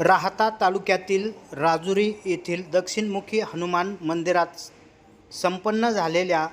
राहता तालुक्यातील राजुरी येथील दक्षिणमुखी हनुमान मंदिरात संपन्न झालेल्या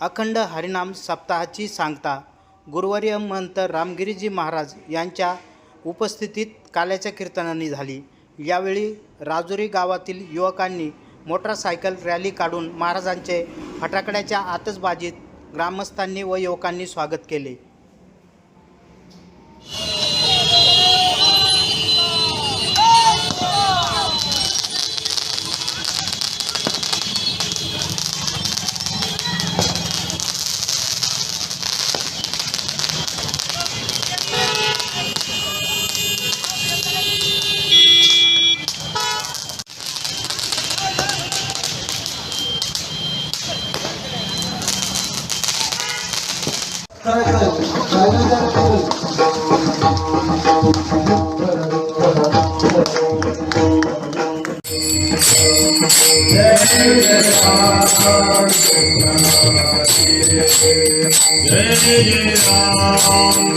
अखंड हरिनाम सप्ताहाची सांगता गुरुवारी महंत रामगिरीजी महाराज यांच्या उपस्थितीत काल्याच्या कीर्तनाने झाली. यावेळी राजुरी गावातील युवकांनी मोटरसायकल रॅली काढून महाराजांचे फटाकड्याच्या आतसबाजीत ग्रामस्थांनी व युवकांनी स्वागत केले. তারা Jai Jai Ram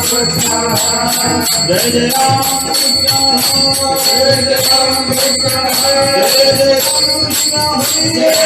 Krishna Hare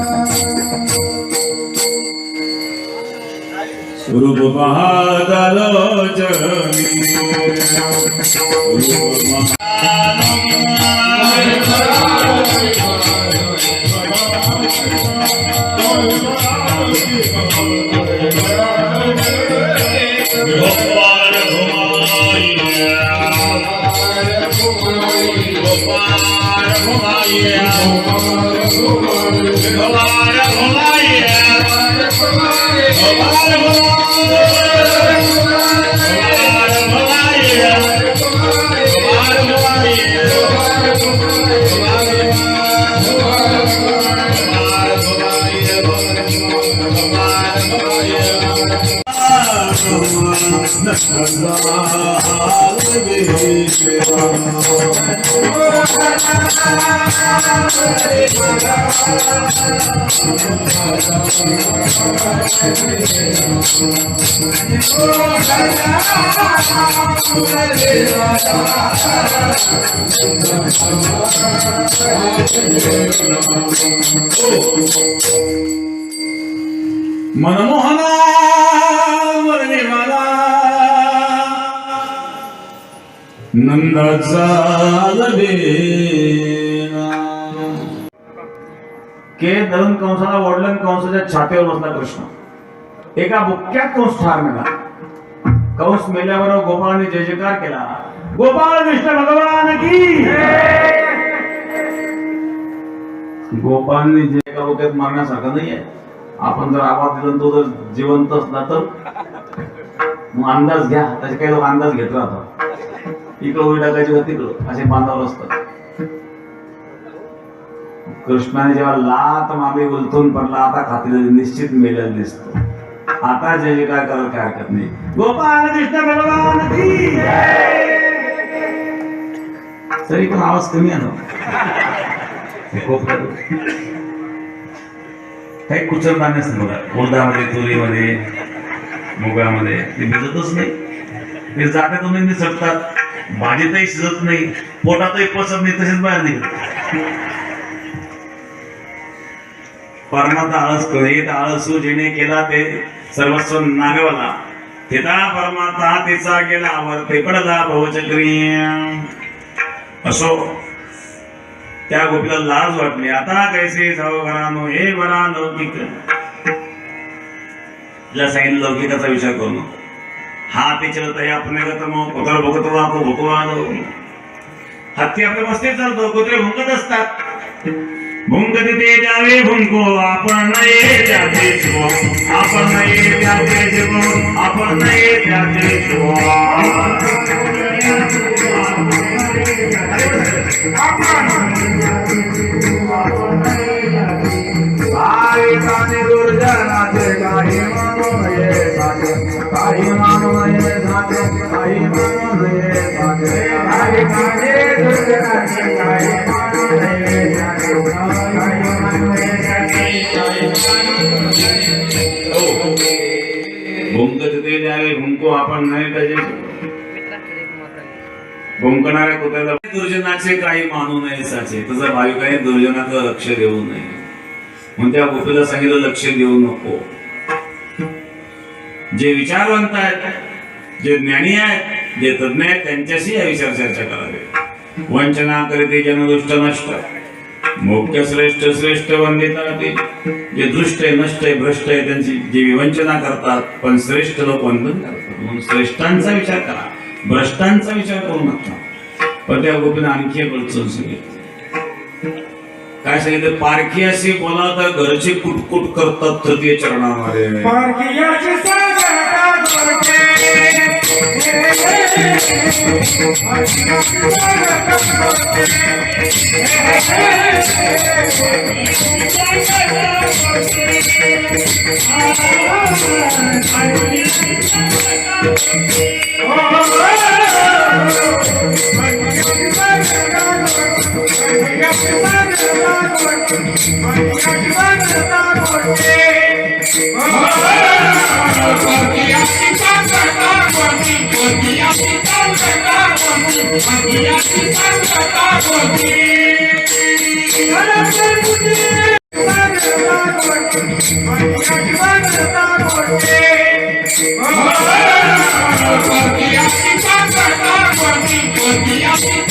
रूप Come on. Thank you. मला नंदाचा के धरून कंसाला वडलन कंसाच्या छातीवर बसला कृष्ण. एका बुक्क्यात कंस ठार मिळाला कंस मेल्याबरोबर गोपाळने जय जयकार केला. गोपाळ कृष्ण भगवान की गोपाळने जे एका बुक्यात मारण्यासारखं नाहीये. आपण जर आवाज दिला तो जर जिवंत असला तर. मग अंदाज घ्या. त्याचे काही लोक अंदाज घेत राहतात. इकडं उडी टाकायची होती तिकडं असे बांधावर असतात. कृष्णाने जेव्हा लात मागे उलथून पडला आता खात्री निश्चित मेलेला दिसतो. आता जे जे काय करायला काय हरकत नाही. गोपाल कृष्ण भगवान तरी पण आवाज कमी आला कोपऱ्यात. काही धान्यच मला बघा. उडदामध्ये तुरीमध्ये मुगामध्ये. ते भिजतच नाही. ते जात्यातूनही निसटतात भाजीतही शिजत नाही पोटातही पचत नाही तसेच बाहेर निघत. परमाता आळस कळीत आळसू जिने केला ते सर्वस्व नागवला. तिथा परमाता तिचा गेला वरते पडला भवचक्री असो त्या गोपीला लाज वाटली. आता कैसे जाऊ घरानो हे बरा लौकिक. तिला सांगितलं लौकिकाचा विचार करू नको. हा ते चलत आहे आपण गतमो कुत्र भुकतो आपण हत्ती आपल्या मस्तीत चालतो कुत्रे भुंकत असतात. भुंक तिथे द्यावे भुंको आपण नये त्याचे शिव. आपण नये त्याचे शिव आपण नये त्याचे आपण काही काने काही मानू नये काही मानू नये काही मानू नये काही काने काही मानू नये काही मानू नये द्यावे आपण नाही पाहिजे भूमकणाऱ्या भुंकणाऱ्या कुत्र्याला दुर्जनाचे काही मानू नये साचे तसं भाविकाने दुर्जनाचं लक्ष देऊ नये. म्हणून त्या गोपीला सांगितलं लक्ष देऊ नको. जे विचारवंत आहेत जे ज्ञानी आहेत जे तज्ञ आहेत त्यांच्याशी या विचार चर्चा करावी. वंचना करीते जनदुष्ट नष्ट. मुख्य श्रेष्ठ श्रेष्ठ वंदिता ते जे दृष्ट आहे नष्ट आहे भ्रष्ट आहे त्यांची जे विवंचना करतात पण श्रेष्ठ लोक वंदन करतात. म्हणून श्रेष्ठांचा विचार करा. भ्रष्टांचा विचार करू नका. पण त्या गोपीनं आणखी एक अडचण सांगितली. काय सांगितलं? पारखी अशी बोला तर घरचे कुटकुट करतात तृतीय चरणामध्ये. Yeah.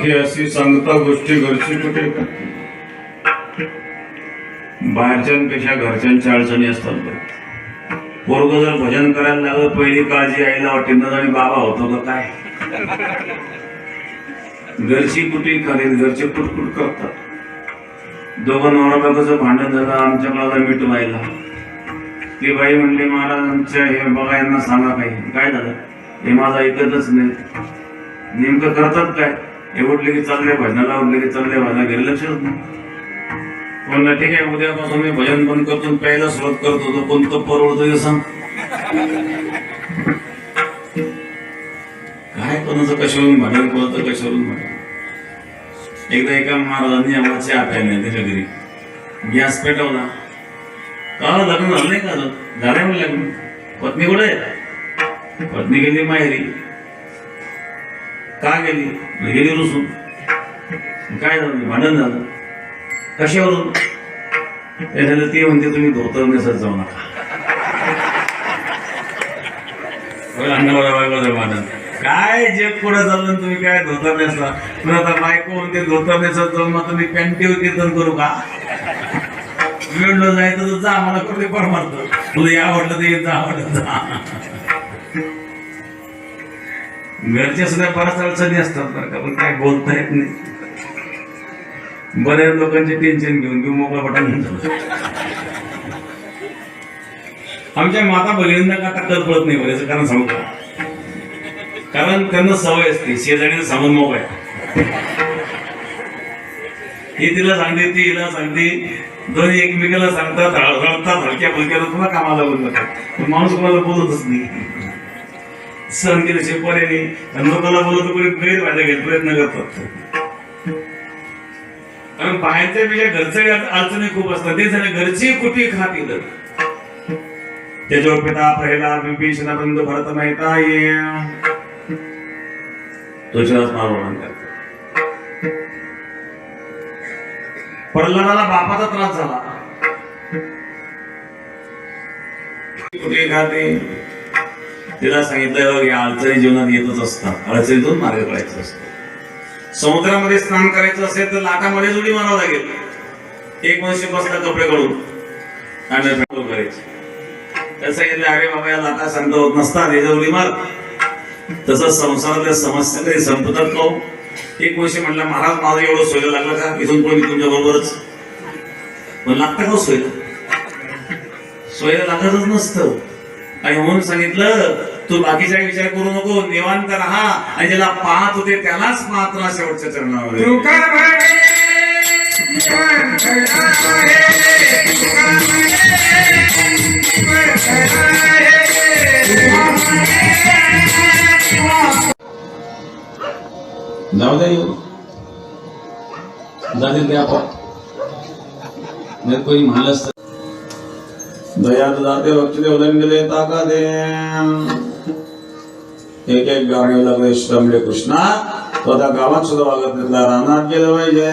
सारखी अशी सांगता गोष्टी घरची कुठे? बाहेरच्यांपेक्षा घरच्यांच्या अडचणी असतात बरं. पोरग जर भजन करायला लागलं पहिली काळजी आईला वाटते आणि बाबा होतो का काय? घरची कुठे करेल? घरचे कुटकुट करतात. दोघं नवरा बायकोचं भांडण झालं आमच्या काळाला मीठ व्हायला. ती बाई म्हणले महाराज आमच्या हे बघा यांना सांगा काही. काय झालं? हे माझा ऐकतच नाही. नेमकं करतात काय? हे उठले की चालले भजनाला उठले की चालले भजना घरी लक्षात म्हणलं ठीक आहे उद्यापासून मी भजन बंद करतो आणि प्यायला सुरुवात करतो तो कोणतं परवडतो हे सांग. काय कोणाचं कशावरून भजन कोणाचं कशावरून भजन एकदा एका महाराजांनी आम्हाला चहा प्यायला त्याच्या घरी. गॅस पेटवला. का लग्न झालं नाही का झालं झालंय म्हणलं लग्न. पत्नी कुठे पत्नी गेली माहेरी. का गेली मी गेली रुसून काय झालं भांडण झालं कशावरून ते झालं ते म्हणते तुम्ही धोतर नेसत जाऊ नका भांडण काय जे पुढे चाललं तुम्ही काय धोतर नेसला पण आता बायको म्हणते धोतर नेसत जाऊन मग तुम्ही पॅन्टीवर कीर्तन करू का वेळ जायचं तर जा मला कुठे पण मारतो तुला या आवडलं ते जा आवडलं जा घरच्या सुद्धा बऱ्याच अडचणी असतात बरं का पण काय बोलता येत नाही. बऱ्याच लोकांचे टेन्शन घेऊन घेऊन मोकळा बटन आमच्या माता भगिनींना का कळत पडत नाही बरं याचं कारण सांगू का? कारण त्यांना सवय असते शेजारी सांगून मोबाईल ही तिला सांगते ती हिला सांगते दोन्ही एकमेकाला सांगतात हळ- रडतात हलक्या फुलक्या तुला कामाला बोलतात माणूस कोणाला बोलतच नाही. सहन केल्याशिवाय पर्याय नाही आणि लोकांना बोलत कोणी गैरफायदा घ्यायचा प्रयत्न करतात कारण बाहेरच्या पेक्षा घरच्या अडचणी खूप असतात. ते झाले घरची कुठे खातील त्याच्यावर पिता पहिला विभीषणापर्यंत भरत मेहता ये तुळशीदास महाराज वर्णन करतात प्रल्हादाला बापाचा त्रास झाला. कुठे खाते? तिला सांगितलं या अडचणी जीवनात येतच असतात. अडचणीतून मार्ग काढायचा असतो समुद्रामध्ये स्नान करायचं असेल तर लाटामध्येच उडी मारावं लागेल. एक मनुष्य बसला कपडे काढून. आणि सांगितलं अरे बाबा या लाटा शांत होत नसतात याच्या उडी मार. तसंच संसारातल्या समस्या कधी संपतात का हो? एक मनुष्य म्हटलं महाराज माझं एवढं सोयला लागलं का? इथून कोणी तुमच्या बरोबरच. पण लागतं का हो सोयला सोयला लागतच नसतं. आणि म्हणून सांगितलं तू बाकीचा विचार करू नको निवांत राहा. आणि ज्याला पाहत होते त्यालाच पाहत राहा शेवटच्या चरणावर तुका म्हणे जाऊ दे ते आपण जर कोणी म्हणलं असतं दयात जाते भक्ती उदंड देता का दे एक एक गाणे लागले श्रमले कृष्णा तो आता गावात सुद्धा वागत घेतला रानात गेलं पाहिजे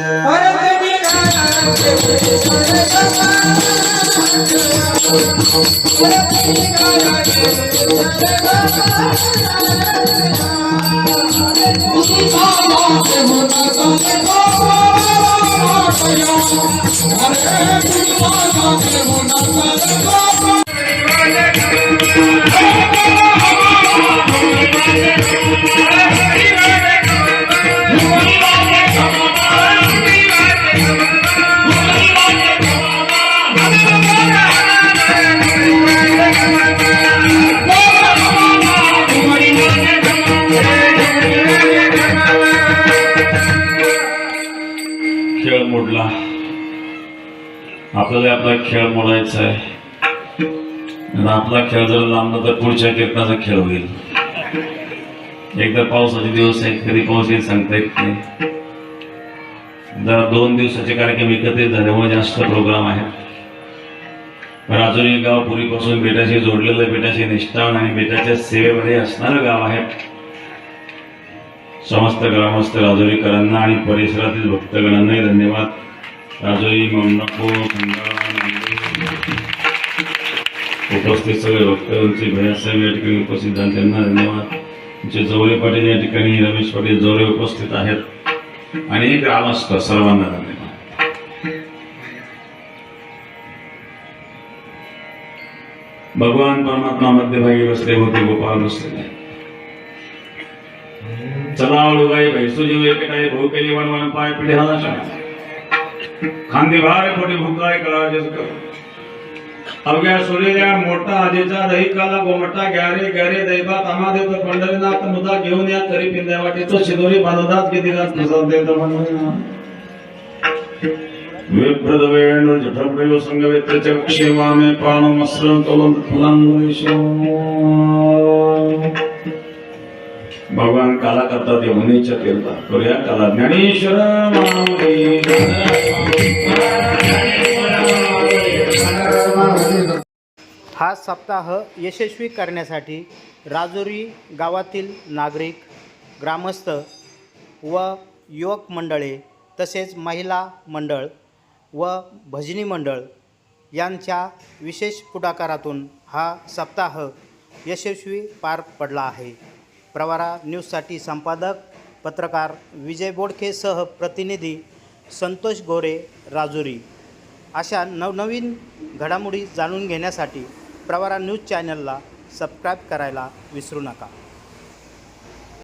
आपला आपल्याला आपला खेळ मोडायचा आहे. आणि आपला खेळ जर लांबला तर पुढच्या कीर्तनाचा खेळ होईल. एकदा पावसाचे दिवस आहेत कधी पाऊस येईल सांगता येत नाही. जरा दोन दिवसाचे कार्यक्रम एकत्रित झाल्यामुळे जास्त प्रोग्राम आहेत. राजुरी गाव पूर्वीपासून बेटाशी जोडलेलं बेटाशी निष्ठावन आणि बेटाच्या सेवेमध्ये असणारं गाव आहे. समस्त ग्रामस्थ राजुरीकरांना आणि परिसरातील भक्तगणांनाही धन्यवाद. राजुरी मंडपो उपस्थित सगळे भक्तांची भयासाहेब या ठिकाणी उपस्थित झाले. त्यांना धन्यवाद. आमचे जवळे पाटील या ठिकाणी रमेश पाटील जवळे उपस्थित आहेत. आणि एक राम असतं सर्वांना धन्यवाद. भगवान परमात्मा मध्यभागी बसले होते गोपाळ बसलेले चला गाई भैसू जीव एकटाई भाऊ केली वणवण पाय पिढे हाला खांदेभार कोणी खोटी भुकाय कळा कर. अवघ्या सूर्या मोठा आजीचा दही काला गोमटा ग्यारे ग्यारे दैवात आम्हा देव पंढरीनाथ मुदा घेऊन या तरी पिंद्या वाटेतो शिदोरी बांधतात किती गात प्रसाद देतो विप्रद वेणु जठप्रयो संगवेत्रच क्षेमामे पाणो मस्रं तोलं फुलांगुरेशो भगवान काला करतात यमुनेच्या तीर्थात करूया काला. ज्ञानेश्वर हा सप्ताह यशस्वी करण्यासाठी राजुरी गावातील नागरिक ग्रामस्थ व युवक मंडळे तसेच महिला मंडळ व भजनी मंडळ यांच्या विशेष पुढाकारातून हा सप्ताह यशस्वी पार पडला आहे. प्रवारा न्यूजसाठी संपादक पत्रकार विजय बोडखेसह प्रतिनिधी संतोष गोरे राजुरी. अशा नवनवीन घडामोडी जाणून घेण्यासाठी प्रवारा न्यूज चॅनलला सबस्क्राईब करायला विसरू नका.